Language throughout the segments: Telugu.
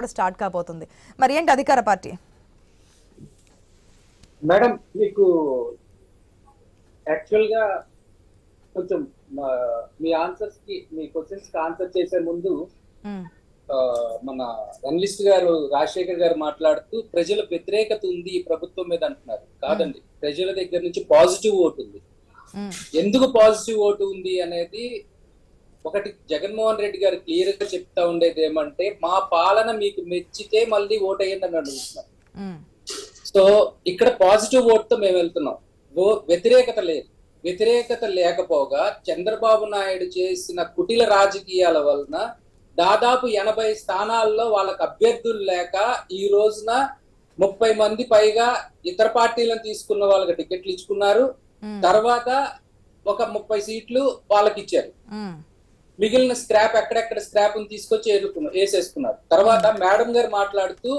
కూడా స్టార్ట్ కాబోతుంది. మరి ఏంటి అధికార పార్టీ? మేడం మీకు యాక్చువల్గా కొంచెం మా- ఆన్సర్స్కి మీ క్వశ్చన్స్కి ఆన్సర్ చేసే ముందు మన అనలిస్ట్ గారు రాజశేఖర్ గారు మాట్లాడుతూ ప్రజల వ్యతిరేకత ఉంది ఈ ప్రభుత్వం మీద అంటున్నారు. కాదండి ప్రజల దగ్గర నుంచి పాజిటివ్ ఓటు ఉంది. ఎందుకు పాజిటివ్ ఓటు ఉంది అనేది ఒకటి జగన్మోహన్ రెడ్డి గారు క్లియర్గా చెప్తా ఉండేది ఏమంటే మా పాలన మీకు మెచ్చితే మళ్ళీ ఓటు అయ్యింది అని అడుగుతున్నారు. సో ఇక్కడ పాజిటివ్ ఓట్తో మేము వెళ్తున్నాం. వ్యతిరేకత లేదు. వ్యతిరేకత లేకపోగా చంద్రబాబు నాయుడు చేసిన కుటిల రాజకీయాల వలన దాదాపు ఎనభై స్థానాల్లో వాళ్ళకి అభ్యర్థులు లేక ఈ రోజున ముప్పై మంది పైగా ఇతర పార్టీలను తీసుకున్న వాళ్ళకి టికెట్లు ఇచ్చుకున్నారు. తర్వాత ఒక ముప్పై సీట్లు వాళ్ళకి ఇచ్చారు. మిగిలిన స్క్రాప్ ఎక్కడెక్కడ స్క్రాప్ తీసుకొచ్చి ఏరుకున్నారు వేసేసుకున్నారు. తర్వాత మేడం గారు మాట్లాడుతూ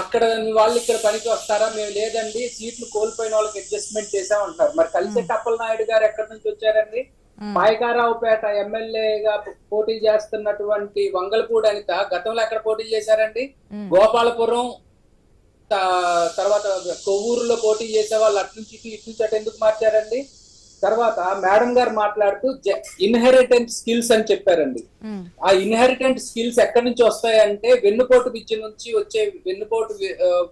అక్కడ వాళ్ళు ఇక్కడ పనికి వస్తారా? మేము లేదండి. సీట్లు కోల్పోయిన వాళ్ళకి అడ్జస్ట్మెంట్ చేసాం అంటారు మరి కలిసే కప్పల నాయుడు గారు ఎక్కడి నుంచి వచ్చారండి. పాయకారావుపేట ఎమ్మెల్యేగా పోటీ చేస్తున్నటువంటి వంగలపూడి అనిత గతంలో ఎక్కడ పోటీ చేశారండి. గోపాలపురం తర్వాత కొవ్వూరులో పోటీ చేసే వాళ్ళు అటు నుంచి ఇటు ఇటు నుంచి అటు ఎందుకు మార్చారండి? తర్వాత మేడం గారు మాట్లాడుతూ ఇన్హెరిటెంట్ స్కిల్స్ అని చెప్పారండి. ఆ ఇన్హెరిటెంట్ స్కిల్స్ ఎక్కడి నుంచి వస్తాయంటే వెన్నుపోటు విద్య నుంచి వచ్చే వెన్నుపోటు వి- ఆ,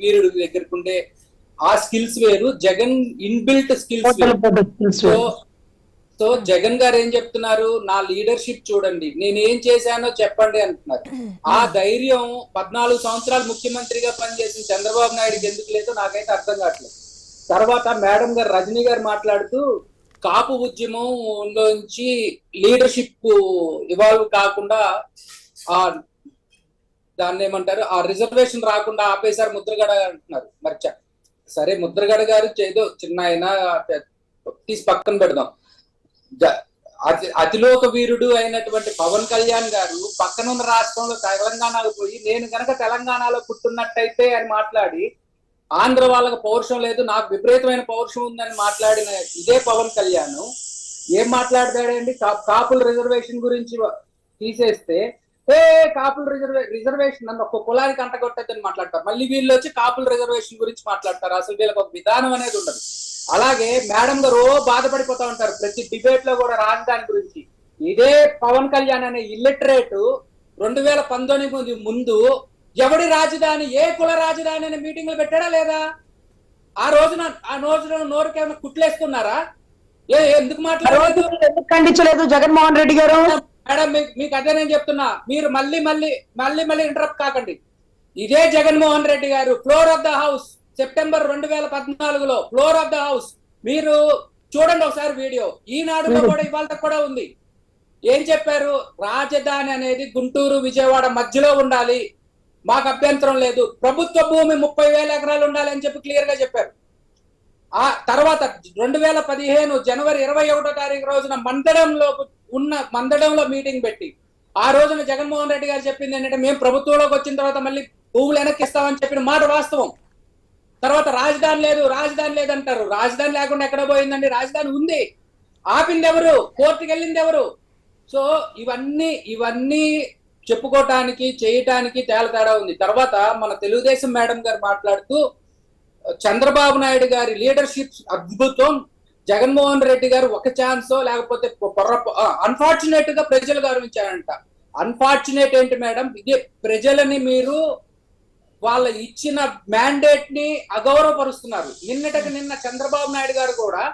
వీరుడు దగ్గరకు ఉండే ఆ స్కిల్స్ వేరు. జగన్ ఇన్బిల్ట్ స్కిల్స్ వేరు. సో సో జగన్ గారు ఏం చెప్తున్నారు? నా లీడర్షిప్ చూడండి. నేను ఏం చేశానో చెప్పండి అంటున్నారు. ఆ ధైర్యం పద్నాలుగు సంవత్సరాలు ముఖ్యమంత్రిగా పనిచేసిన చంద్రబాబు నాయుడుకి ఎందుకు లేదో నాకైతే అర్థం కావట్లేదు. తర్వాత మేడం గారు రజనీ గారు మాట్లాడుతూ కాపు ఉద్యమంలోంచి లీడర్షిప్ ఇవాల్వ్ కాకుండా ఆ దాన్ని ఏమంటారు? ఆ రిజర్వేషన్ రాకుండా ఆపేశారు ముద్రగడ అంటున్నారు. మరి సరే ముద్రగడ గారు ఏదో చిన్న అయినా తీసి పక్కన పెడదాం. అతి అతిలోక వీరుడు అయినటువంటి పవన్ కళ్యాణ్ గారు పక్కనున్న రాష్ట్రంలో తెలంగాణకు పోయి నేను గనక తెలంగాణలో పుట్టున్నట్టయితే అని మాట్లాడి ఆంధ్ర వాళ్ళకి పౌరుషం లేదు నాకు విపరీతమైన పౌరుషం ఉందని మాట్లాడిన ఇదే పవన్ కళ్యాణ్. ఏం మాట్లాడతాడండి? కాపుల రిజర్వేషన్ గురించి తీసేస్తే ఏ కాపుల రిజర్వే రిజర్వేషన్ నన్ను ఒక కులానికి అంటగొట్టద్దని మాట్లాడతారు. మళ్ళీ వీళ్ళు వచ్చి కాపుల రిజర్వేషన్ గురించి మాట్లాడతారు. అసలు వీళ్ళకి ఒక విధానం అనేది ఉండదు. అలాగే మేడం గారు బాధపడిపోతా ఉంటారు. ప్రతి డిబేట్లో కూడా రాజధాని గురించి. ఇదే పవన్ కళ్యాణ్ అనే ఇల్లిటరేట్ రెండు వేల పంతొమ్మిది ముందు ఎవడి రాజధాని ఏ కుల రాజధాని అనే మీటింగ్లు పెట్టాడా లేదా? ఆ రోజున ఆ రోజున నోరుకేమైనా కుట్లేసుకున్నారా ఏ ఎందుకు మాట్లాడలేదు? ఎందుకు ఖండించలేదు జగన్మోహన్ రెడ్డి గారు? మేడం మీకు- మీకు అదే నేను చెప్తున్నా. మీరు మళ్ళీ మళ్ళీ మళ్ళీ మళ్ళీ ఇంటరప్ట్ కాకండి. ఇదే Jaganmohan Reddy garu floor of the house September రెండు వేల పద్నాలుగులో ఫ్లోర్ ఆఫ్ ద హౌస్ మీరు చూడండి ఒకసారి వీడియో. ఈనాడులో కూడా ఇవాళ కూడా ఉంది. ఏం చెప్పారు? రాజధాని అనేది గుంటూరు విజయవాడ మధ్యలో ఉండాలి. మాకు అభ్యంతరం లేదు. ప్రభుత్వ భూమి ముప్పై వేల ఎకరాలు ఉండాలని చెప్పి క్లియర్గా చెప్పారు. ఆ తర్వాత రెండు వేల పదిహేను జనవరి ఇరవై ఒకటో తారీఖు రోజున మందడంలో ఉన్న మందడంలో మీటింగ్ పెట్టి ఆ రోజున జగన్మోహన్ రెడ్డి గారు చెప్పింది ఏంటంటే మేము ప్రభుత్వంలోకి వచ్చిన తర్వాత మళ్ళీ భూములు వెనక్కి ఇస్తామని చెప్పిన మాట వాస్తవం. తర్వాత రాజధాని లేదు రాజధాని లేదంటారు. రాజధాని లేకుండా ఎక్కడ పోయిందండి? రాజధాని ఉంది. ఆపింది ఎవరు? కోర్టుకి వెళ్ళింది ఎవరు? సో ఇవన్నీ ఇవన్నీ చెప్పుకోవటానికి చేయటానికి తేల తేడా ఉంది. తర్వాత మన తెలుగుదేశం మేడం గారు మాట్లాడుతూ చంద్రబాబు నాయుడు గారి లీడర్షిప్ అద్భుతం జగన్మోహన్ రెడ్డి గారు ఒక ఛాన్సో లేకపోతే అన్ఫార్చునేట్గా ప్రజలు గౌరవించారంట. అన్ఫార్చునేట్ ఏంటి మేడం? ఇదే ప్రజలని మీరు వాళ్ళ ఇచ్చిన మ్యాండేట్ని అగౌరవపరుస్తున్నారు. నిన్నటికి నిన్న చంద్రబాబు నాయుడు గారు కూడా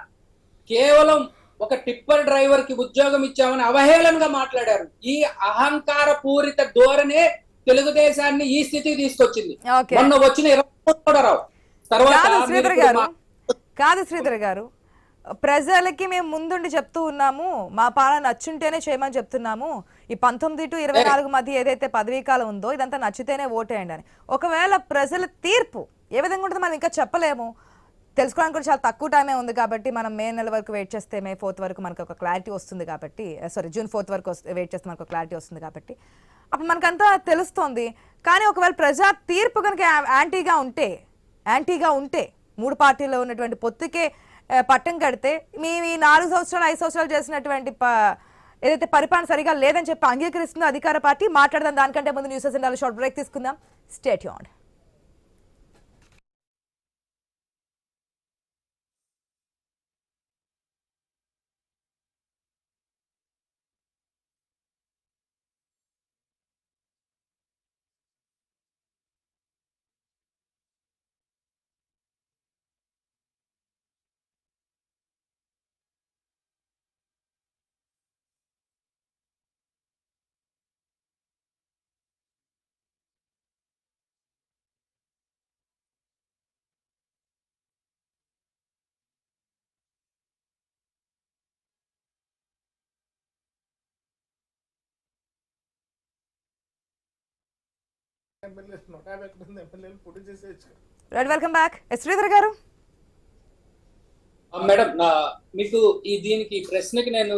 కేవలం ఒక టిప్పర్ డ్రైవర్కి ఉద్యోగం ఇచ్చామని అవహేళనగా మాట్లాడారు. ఈ అహంకార పూరిత ధోరణే తెలుగుదేశాన్ని ఈ స్థితికి తీసుకొచ్చింది. మొన్న వచ్చిన ఇరవై తర్వాత శ్రీధర్ గారు. కాదు శ్రీధర్ గారు. ప్రజలకి మేము ముందుండి చెప్తూ ఉన్నాము. మా పాలన నచ్చుంటేనే చేయమని చెప్తున్నాము. ఈ పంతొమ్మిది టు ఇరవై నాలుగు మధ్య ఏదైతే పదవీ కాలం ఉందో ఇదంతా నచ్చితేనే ఓటేయండి అని. ఒకవేళ ప్రజల తీర్పు ఏ విధంగా ఉంటుందో మనం ఇంకా చెప్పలేము. తెలుసుకోవడానికి కూడా చాలా తక్కువ టైమే ఉంది కాబట్టి మనం మే నెల వరకు వెయిట్ చేస్తే మే ఫోర్త్ వరకు మనకు ఒక క్లారిటీ వస్తుంది కాబట్టి సారీ జూన్ ఫోర్త్ వరకు వెయిట్ చేస్తే మనకు క్లారిటీ వస్తుంది కాబట్టి. అప్పుడు మనకంతా తెలుస్తోంది. కానీ ఒకవేళ ప్రజా తీర్పు కనుక యాంటీగా ఉంటే యాంటీగా ఉంటే మూడు పార్టీల్లో ఉన్నటువంటి పొత్తుకే eh, పట్టం కడితే మీ ఈ నాలుగు సంవత్సరాలు ఐదు సంవత్సరాలు చేసినటువంటి ప ఏదైతే పరిపాలన సరిగా లేదని చెప్పి అంగీకరిస్తుందో అధికార పార్టీ మాట్లాడదాం. దానికంటే ముందు న్యూస్ ఇండియాలో షార్ట్ బ్రేక్ తీసుకుందాం. స్టేట్ యూన్ వెల్కమ్ బ్యాక్ శ్రీధర్ గారు ఆ, మేడం మీకు ఈ దీనికి ప్రశ్నకి నేను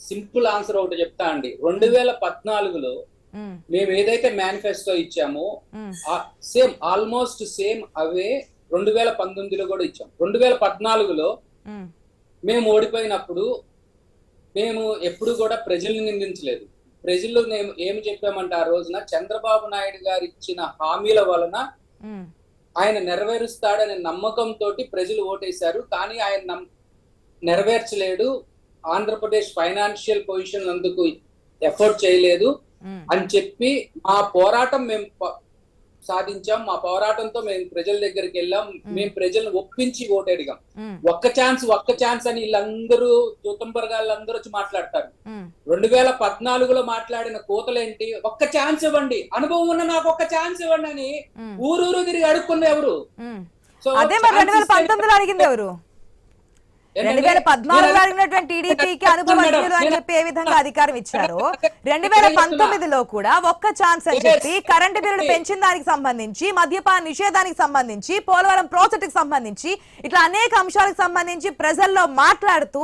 సింపుల్ ఆన్సర్ ఒకటి చెప్తా అండి రెండు వేల పద్నాలుగులో మ్మ్. ఏదైతే మేనిఫెస్టో ఇచ్చామో. సేమ్ ఆల్మోస్ట్ సేమ్ అవే రెండు వేల పంతొమ్మిదిలో కూడా ఇచ్చాం రెండు వేల పద్నాలుగులో మ్మ్. మేము ఓడిపోయినప్పుడు మేము ఎప్పుడు కూడా ప్రజల్ని నిందించలేదు ప్రజలు ఏమి చెప్పామంటే ఆ రోజున చంద్రబాబు నాయుడు గారు ఇచ్చిన హామీల వలన. ఆయన నెరవేరుస్తాడనే నమ్మకంతో ప్రజలు ఓటేశారు కానీ ఆయన నెరవేర్చలేడు ఆంధ్రప్రదేశ్ ఫైనాన్షియల్ పొజిషన్ అందుకు ఎఫర్ట్ చేయలేదు. అని చెప్పి మా పోరాటం మేము సాధించాం. మా పోరాటంతో మేము ప్రజల దగ్గరికి వెళ్ళాం. మేము. ప్రజలను ఒప్పించి ఓటేడిగాం మ్మ్. ఒక్క ఛాన్స్ ఒక్క ఛాన్స్ అని వీళ్ళందరూ అందరూ వచ్చి మాట్లాడతారు. రెండు వేల పద్నాలుగులో మాట్లాడిన కోతలేంటి? ఒక్క ఛాన్స్ ఇవ్వండి. అనుభవం ఉన్న నాకు ఒక్క ఛాన్స్ ఇవ్వండి అని. ఊరూరు తిరిగి అడుక్కున్న ఎవరు. సో అదే మరి రెండు వేల పంతొమ్మిదిలో అడిగింది ఎవరు? రెండు వేల పద్నాలుగులో అడిగినటువంటి టీడీపీకి అనుభవజ్ఞులు అని చెప్పి ఏ విధంగా అధికారం ఇచ్చారో రెండు వేల పంతొమ్మిదిలో కూడా ఒక్క ఛాన్స్ అని చెప్పి కరెంటు బిల్లులు పెంచిన దానికి సంబంధించి మద్యపాన నిషేధానికి సంబంధించి పోలవరం ప్రాజెక్ట్కి సంబంధించి ఇట్లా అనేక అంశాలకు సంబంధించి ప్రజల్లో మాట్లాడుతూ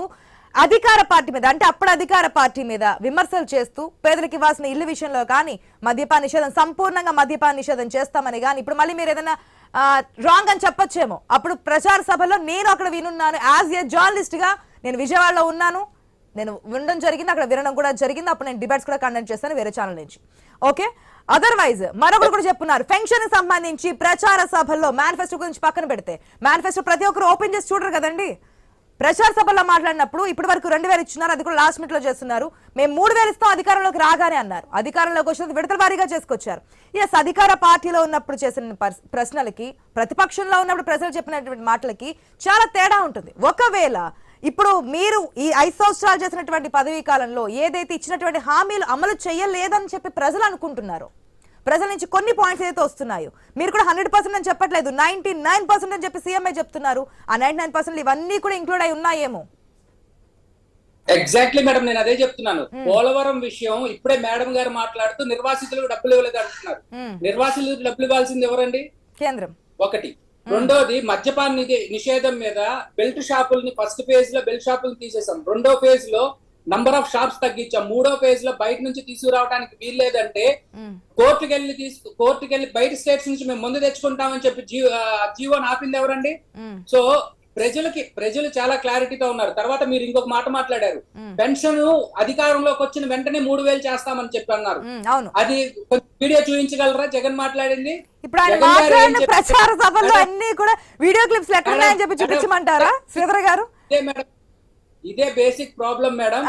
అధికార పార్టీ మీద అంటే అప్పుడు అధికార పార్టీ మీద విమర్శలు చేస్తూ పేదలకు ఇవ్వాల్సిన ఇల్లు విషయంలో కానీ మద్యపాన నిషేధం సంపూర్ణంగా మద్యపాన నిషేధం చేస్తామని కానీ ఇప్పుడు మళ్ళీ మీరు ఏదైనా రాంగ్ అని చెప్పొచ్చేమో. అప్పుడు ప్రచార సభలో నేను అక్కడ వినున్నాను. యాజ్ ఏ జర్నలిస్ట్గా నేను విజయవాడలో ఉన్నాను. నేను వినడం జరిగింది అక్కడ వినడం కూడా జరిగింది. అప్పుడు నేను డిబేట్స్ కూడా కండక్ట్ చేస్తాను వేరే ఛానల్ నుంచి. ఓకే అదర్వైజ్ మరొకరు కూడా చెప్పున్నారు. పెన్షన్ సంబంధించి ప్రచార సభల్లో మేనిఫెస్టో గురించి పక్కన పెడితే మేనిఫెస్టో ప్రతి ఒక్కరు ఓపెన్ చేసి చూడరు కదండి? ప్రచార సభల్లో మాట్లాడినప్పుడు ఇప్పటి వరకు రెండు వేలు ఇచ్చినారు అది కూడా లాస్ట్ మినిట్లో చేస్తున్నారు. మేము మూడు వేలు ఇస్తాం అధికారంలోకి రాగానే అన్నారు. అధికారంలోకి వచ్చినది విడతల వారీగా చేసుకొచ్చారు. ఎస్ అధికార పార్టీలో ఉన్నప్పుడు చేసిన ప్రశ్నలకి ప్రతిపక్షంలో ఉన్నప్పుడు ప్రజలు చెప్పినటువంటి మాటలకి చాలా తేడా ఉంటుంది. ఒకవేళ ఇప్పుడు మీరు ఈ ఐదు సంవత్సరాలు చేసినటువంటి పదవీ కాలంలో ఏదైతే ఇచ్చినటువంటి హామీలు అమలు చేయలేదని చెప్పి ప్రజలు అనుకుంటున్నారు ప్రజల నుంచి కొన్ని పాయింట్స్ ఏదైతే వస్తున్నాయో మీరు కూడా హండ్రెడ్ పర్సెంట్ అని చెప్పట్లేదు నైన్టీ నైన్ పర్సెంట్ అని చెప్పి సీఎంఏ చెప్తున్నారు. ఆ నైన్టీ నైన్ పర్సెంట్ ఇవన్నీ కూడా ఇంక్లూడ్ అయి ఉన్నాయేమో? ఎగ్జాక్ట్లీ మేడం నేను అదే చెప్తున్నాను. పోలవరం విషయం ఇప్పుడే మేడం గారు మాట్లాడుతూ నిర్వాసితులకు డబ్బులు ఇవ్వలేదు అంటున్నారు మ్మ్. నిర్వాసితులకు డబ్బులు ఇవ్వాల్సింది ఎవరండి? కేంద్రం. ఒకటి. రెండోది మద్యపాన నిధి నిషేధం మీద బెల్ట్ షాపుల్ని ఫస్ట్ ఫేజ్లో బెల్ట్ షాపులు తీసేసాం రెండో ఫేజ్లో నంబర్ ఆఫ్ షాప్స్ తగ్గించాం. మూడో ఫేజ్లో బయట నుంచి తీసుకురావడానికి వీల్లేదంటే. కోర్టుకి వెళ్ళి తీసుకు కోర్టుకి వెళ్ళి బయట స్టేట్స్ నుంచి మేము ముందు తెచ్చుకుంటామని చెప్పి జీ- ఆ, జీవోని ఆపింది ఎవరండి. సో ప్రజలకి ప్రజలు చాలా క్లారిటీతో ఉన్నారు. తర్వాత మీరు ఇంకొక మాట మాట్లాడారు. పెన్షన్ అధికారంలోకి వచ్చిన వెంటనే మూడు వేలు చేస్తామని చెప్పి అన్నారు. అది కొంచెం వీడియో చూపించగలరా? జగన్ మాట్లాడింది. ఇప్పుడు ఆయన మాట్లాడిన? ప్రచార సభల్లో అన్ని కూడా వీడియో క్లిప్స్ ఎక్కడ చెప్పి చూపించమంటారా? శ్రీధర్ గారు? మేడం. ఇదే బేసిక్ ప్రాబ్లం మేడం.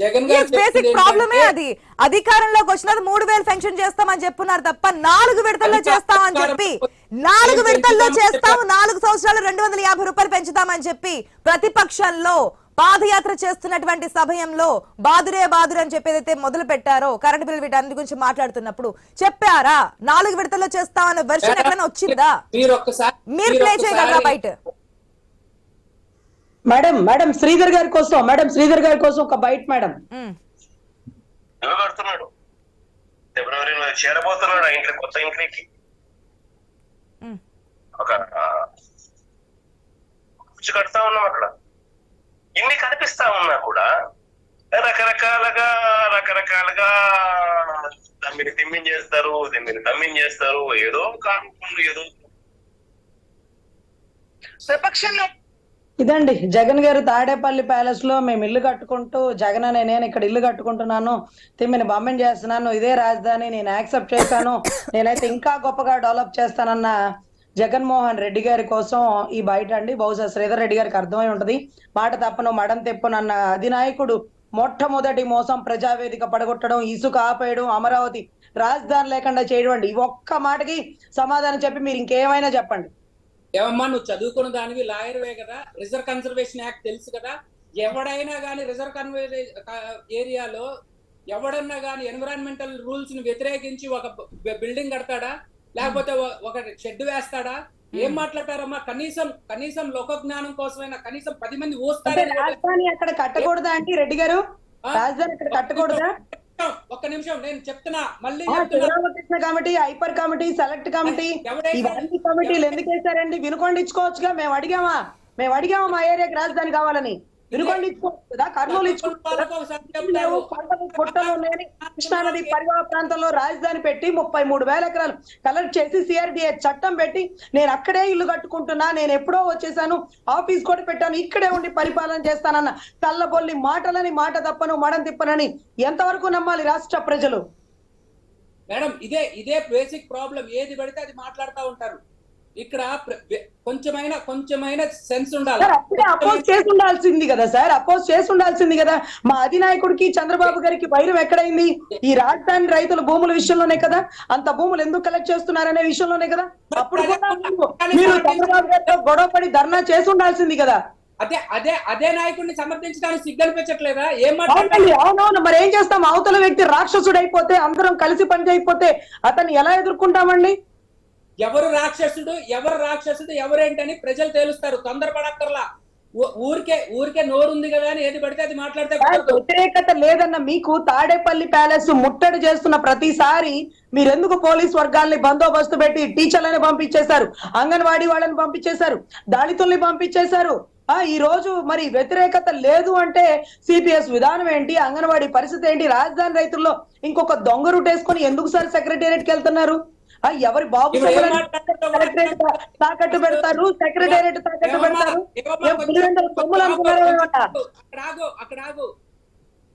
జగన్ గారు బేసిక్ ప్రాబ్లమే అది అధికారంలోకి వచ్చినది మూడు వేలు పెన్షన్ చేస్తామని చెప్పున్నారు తప్ప నాలుగు విడతల్లో చేస్తామని చెప్పి నాలుగు విడతల్లో చేస్తాము? నాలుగు సంవత్సరాలు రెండు వందల యాభై రూపాయలు పెంచుతామని చెప్పి ప్రతిపక్షంలో పాదయాత్ర చేస్తున్నటువంటి సమయంలో బాదురే బాదురే అని చెప్పి ఏదైతే మొదలు పెట్టారో కరెంట్ బిల్ వీటన్నిటి గురించి మాట్లాడుతున్నప్పుడు చెప్పారా నాలుగు విడతల్లో చేస్తామన్న వెర్షన్ ఎక్కడైనా వచ్చిందా మీరు ప్లే చేయగలరా బయట మేడం మేడం శ్రీధర్ గారి కోసం మేడం శ్రీధర్ గారి కోసం ఒక బైట్ మేడం. కడుతున్నాడు ఫిబ్రవరిలో చేరబోతున్నాడు ఆ ఇంట్లో కొత్త ఇంట్లోకి. ఉమ్, ఒక కూర్చు కడతా ఉన్నాం అక్కడ. ఇన్ని కనిపిస్తా ఉన్నా కూడా రకరకాలుగా రకరకాలుగా దమ్మిని తిమ్మిని చేస్తారు దమ్మిని దమ్మిని చేస్తారు ఏదో కానుకుంటూ ఏదో విపక్షంలో ఇదండి జగన్ గారు తాడేపల్లి ప్యాలెస్లో మేము ఇల్లు కట్టుకుంటూ జగన్ అనే నేను ఇక్కడ ఇల్లు కట్టుకుంటున్నాను తిమ్మిని బొమ్మని చేస్తున్నాను ఇదే రాజధాని నేను యాక్సెప్ట్ చేశాను నేనైతే ఇంకా గొప్పగా డెవలప్ చేస్తానన్న జగన్మోహన్ రెడ్డి గారి కోసం ఈ బయట అండి బహుశా శ్రీధర్ రెడ్డి గారికి అర్థమై ఉంటది. మాట తప్పను మడం తెప్పునన్న అధినాయకుడు మొట్టమొదటి మోసం ప్రజావేదిక పడగొట్టడం ఇసుక ఆపేయడం అమరావతి రాజధాని లేకుండా చేయడం అండి. ఈ ఒక్క మాటకి సమాధానం చెప్పి మీరు ఇంకేమైనా చెప్పండి. ఏమమ్మా నువ్వు చదువుకున్న దానివి లాయర్వే కదా? రిజర్వ్ కన్సర్వేషన్ యాక్ట్ తెలుసు కదా? ఎవడైనా కానీ రిజర్వ్ కన్వే ఏరియాలో ఎవడన్నా కానీ ఎన్విరాన్మెంటల్ రూల్స్ని వ్యతిరేకించి ఒక బిల్డింగ్ కడతాడా? లేకపోతే ఒక షెడ్ వేస్తాడా? ఏం మాట్లాడతారమ్మా? కనీసం కనీసం లోక జ్ఞానం కోసమైనా కనీసం పది మంది అంటే ఊస్తారని రాజధాని అక్కడ కట్టకూడదా అంటే రెడ్డి గారు? రాజధాని అక్కడ కట్టకూడదా? ఒక్క నిమిషం నేను చెప్తున్నా మళ్ళీ Sivaramakrishna committee hyper committee select committee ఇవన్నీ కమిటీలు ఎందుకు వేశారండి? వినుకొండ ఇచ్చుకోవచ్చుగా మేము అడిగామా? మేము అడిగామా మా ఏరియాకి రాజధాని కావాలని? ఇచ్చుకోవచ్చు కర్నూలు కొండలు గుట్టలు ఉన్నాయని కృష్ణానది పరివాహ ప్రాంతంలో రాజధాని పెట్టి ముప్పై మూడు వేల ఎకరాలు కలెక్ట్ చేసి సిఆర్డిఏ చట్టం పెట్టి నేను అక్కడే ఇల్లు కట్టుకుంటున్నా నేను ఎప్పుడో వచ్చేసాను ఆఫీస్ కూడా పెట్టాను ఇక్కడే ఉండి పరిపాలన చేస్తానన్న తల్లబొల్లి మాటలని మాట తప్పను మడం తిప్పనని ఎంతవరకు నమ్మాలి రాష్ట్ర ప్రజలు? మేడం ఇదే ఇదే బేసిక్ ప్రాబ్లం ఏది పడితే అది మాట్లాడుతూ ఉంటారు. ఇక్కడ కొంచెమైనా కొంచెమైనా సెన్స్ ఉండాలి. అపోజ్ చేసి ఉండాల్సింది కదా సార్ అపోజ్ చేసి ఉండాల్సింది కదా. మా అధినాయకుడికి చంద్రబాబు గారికి వైరం ఎక్కడైంది? ఈ రాజధాని రైతుల భూముల విషయంలోనే కదా? అంత భూములు ఎందుకు కలెక్ట్ చేస్తున్నారనే విషయంలోనే కదా? అప్పుడు మీరు- చంద్రబాబు గారితో గొడవ పడి ధర్నా చేసి ఉండాల్సింది కదా. అదే అదే అదే నాయకుడిని సమర్థించడానికి సిగ్గనిపించట్లేదా ఏం అవునండి మాట్లాడాలి అవునవును. మరి ఏం చేస్తాం? అవతల వ్యక్తి రాక్షసుడు అయిపోతే అందరం కలిసి పని అతన్ని ఎలా ఎదుర్కొంటామండి? ఎవరు రాక్షసుడు ఎవరు రాక్షసుడు ఎవరేంటని ప్రజలు తేలుస్తారు. తొందరపడక్కర్లా. ఊరికే ఊరికే నోరుంది కదా అని ఏది పడితే అది మాట్లాడితే. వ్యతిరేకత లేదన్న మీకు తాడేపల్లి ప్యాలెస్ ముట్టడి చేస్తున్న ప్రతిసారి మీరెందుకు పోలీస్ వర్గాల్ని బందోబస్తు పెట్టి టీచర్లని పంపించేశారు అంగన్వాడీ వాళ్ళని పంపించేశారు దళితుల్ని పంపించేశారు? ఆ ఈ రోజు మరి వ్యతిరేకత లేదు అంటే సిపిఎస్ విధానం ఏంటి అంగన్వాడీ పరిస్థితి ఏంటి? రాజధాని రైతుల్లో ఇంకొక దొంగ రూట్ వేసుకొని ఎందుకు సార్ సెక్రటేరియట్కి వెళ్తున్నారు? ఎవరి బాబు తాకట్టు పెడతారు సెక్రటేరియట్ తాకట్టు? పెడతారు? అక్కడ.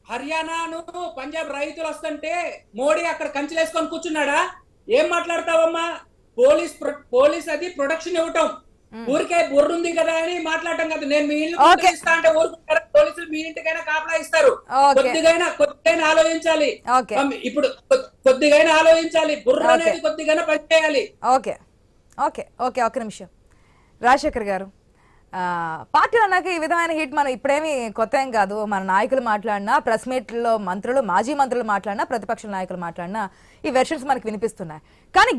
హర్యానాను పంజాబ్ రైతులు వస్తుంటే మోడీ అక్కడ కంచెలేసుకొని కూర్చున్నాడా? ఏం మాట్లాడతావమ్మా? పోలీస్ పోలీస్ అది ప్రొడక్షన్ ఇవ్వటం. ఊరికే బుర్రుంది కదా అని మాట్లాడటం కాదు. నేను మీ ఇల్లు. ఇస్తా అంటే ఊరుకుంటారా? పోలీసులు మీ ఇంటికైనా కాపలా ఇస్తారు. కొద్దిగైనా కొద్దిగైనా ఆలోచించాలి. ఇప్పుడు కొద్దిగైనా ఆలోచించాలి. బుర్ర. అనేది కొద్దిగైనా పనిచేయాలి ఓకే. ఓకే. ఓకే. ఒక్క నిమిషం. రాజశేఖర్ గారు పార్టీలు అన్నాక ఈ విధమైన హిట్ మనం ఇప్పుడేమి కొత్త ఏం కాదు. మన నాయకులు మాట్లాడినా ప్రెస్ మీట్లో మంత్రులు మాజీ మంత్రులు మాట్లాడినా ప్రతిపక్ష నాయకులు మాట్లాడినా ఈ వెర్షన్స్ మనకు వినిపిస్తున్నాయి. కానీ